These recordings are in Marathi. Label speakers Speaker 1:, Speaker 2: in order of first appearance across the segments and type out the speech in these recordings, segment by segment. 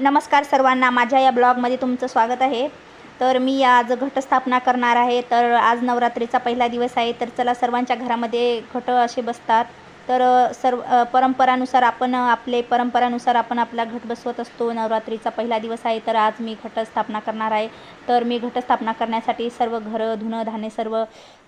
Speaker 1: नमस्कार सर्वांना. माझ्या या ब्लॉगमध्ये तुमचं स्वागत आहे. तर मी आज घटस्थापना करणार आहे. तर आज नवरात्रीचा पहिला दिवस आहे. तर चला सर्वांच्या घरामध्ये घट असे बसतात. तर सर्व परंपरानुसार आपण आपले परंपरानुसार आपण आपला घट बसवत असतो. नवरात्रीचा पहिला दिवस आहे तर आज मी घटस्थापना करणार आहे. तर मी घटस्थापना करण्यासाठी सर्व घरं धुणं धान्य सर्व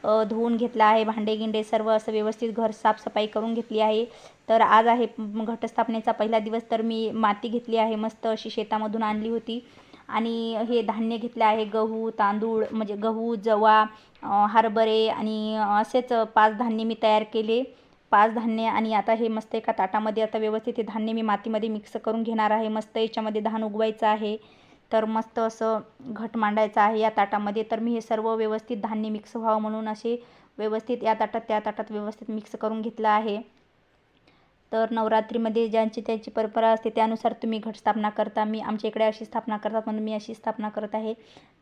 Speaker 1: धुवून घेतलं आहे. भांडे गिंडे सर्व असं व्यवस्थित घर साफसफाई करून घेतली आहे. तर आज आहे घटस्थापनेचा पहिला दिवस. तर मी माती घेतली आहे मस्त अशी शेतामधून आणली होती. आणि हे धान्य घेतलं आहे गहू तांदूळ म्हणजे गहू जवा हरभरे आणि असेच पाच धान्य मी तयार केले. पाच धान्य आणि आता हे मस्त एका ताटामध्ये आता व्यवस्थित हे धान्य मी मातीमध्ये मिक्स करून घेणार आहे. मस्त याच्यामध्ये धान उगवायचं आहे. तर मस्त असं घट मांडायचं आहे या ताटामध्ये. तर मी हे सर्व व्यवस्थित धान्य मिक्स व्हावं म्हणून असे व्यवस्थित या ताटात त्या ताटात व्यवस्थित मिक्स करून घेतलं आहे. तर नवरात्रीमध्ये ज्यांची त्याची परंपरा असते त्यानुसार तुम्ही घटस्थापना करता. मी आमच्या इकडे अशी स्थापना करतात म्हणून मी अशी स्थापना करत आहे.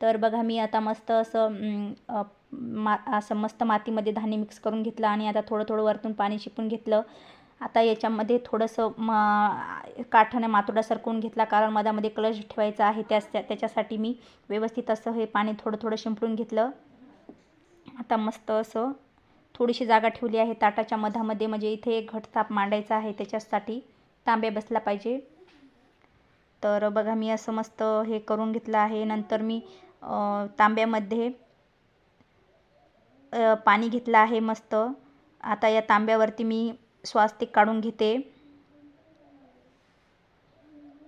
Speaker 1: तर बघा मी आता मस्त असं मा असं मस्त मातीमध्ये धान्य मिक्स करून घेतलं आणि आता थोडं थोडं वरतून पाणी शिपून घेतलं. आता याच्यामध्ये थोडंसं म काठाने मातोडा सरकवून घेतला कारण मधामध्ये कलश ठेवायचा आहे. त्याच त्या त्याच्यासाठी मी व्यवस्थित असं हे पाणी थोडं थोडं शिंपडून घेतलं. आता मस्त असं थोडीशी जागा ठेवली आहे. ताटाच्या मधामध्ये म्हणजे इथे एक घटताप मांडायचा आहे. त्याच्यासाठी तांब्या बसला पाहिजे. तर बघा मी असं मस्त हे करून घेतलं आहे. नंतर मी तांब्यामध्ये पाणी घेतलं आहे मस्त. आता या तांब्यावरती मी स्वास्तिक काढून घेते.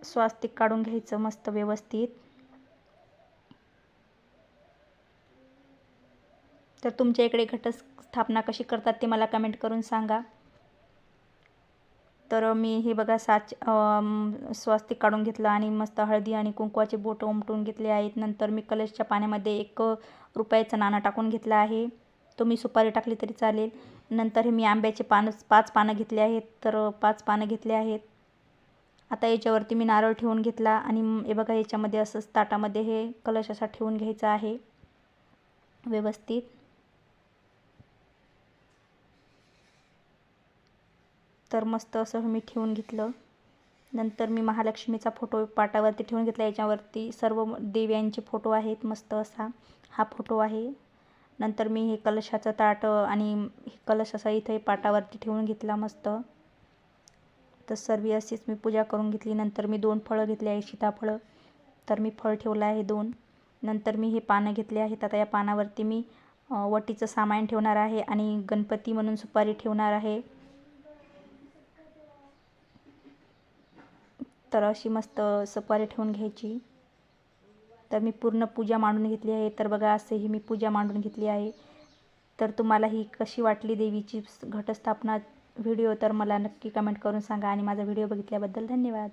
Speaker 1: स्वास्तिक काढून घ्यायचं मस्त व्यवस्थित. तर तुमच्या इकडे घटस्थापना कशी करतात ते मला कमेंट करून सांगा. तर मी हे बघा साच स्वास्तिक काढून घेतलं आणि मस्त हळदी आणि कुंकवाचे बोट उमटून घेतले आहेत. नंतर मी कलशच्या पाण्यामध्ये एक रुपयाचं नाणं टाकून घेतलं आहे. तुम्ही सुपारी टाकली तरी चालेल. नंतर हे मी आंब्याचे पानं पाच पानं घेतले आहेत. तर पाच पानं घेतले आहेत. आता याच्यावरती मी नारळ ठेवून घेतला आणि हे बघा याच्यामध्ये असंच ताटामध्ये हे कलश असा ठेवून घ्यायचा आहे. व्यवस्थित. तर मस्त असं मी ठेवून घेतलं. नंतर मी महालक्ष्मीचा फोटो पाटावरती ठेवून घेतला. याच्यावरती सर्व देव्यांचे फोटो आहेत मस्त असा हा फोटो आहे. नंतर मी हे कलशाचं ताट आणि हे कलश असा इथे पाटावरती ठेवून घेतला मस्त. तर सर्व अशीच मी पूजा करून घेतली. नंतर मी दोन फळं घेतली आहे सीताफळं. तर मी फळ ठेवलं आहे दोन. नंतर मी हे पानं घेतले आहेत. आता या पानावरती मी वटीचं सामान ठेवणार आहे आणि गणपती म्हणून सुपारी ठेवणार आहे. तर अशी मस्त सपारी ठेवून घ्यायची. तर मी पूर्ण पूजा मांडून घेतली आहे. तर बघा असंही मी पूजा मांडून घेतली आहे. तर तुम्हाला ही कशी वाटली देवीची घटस्थापना व्हिडिओ तर मला नक्की कमेंट करून सांगा आणि माझा व्हिडिओ बघितल्याबद्दल धन्यवाद.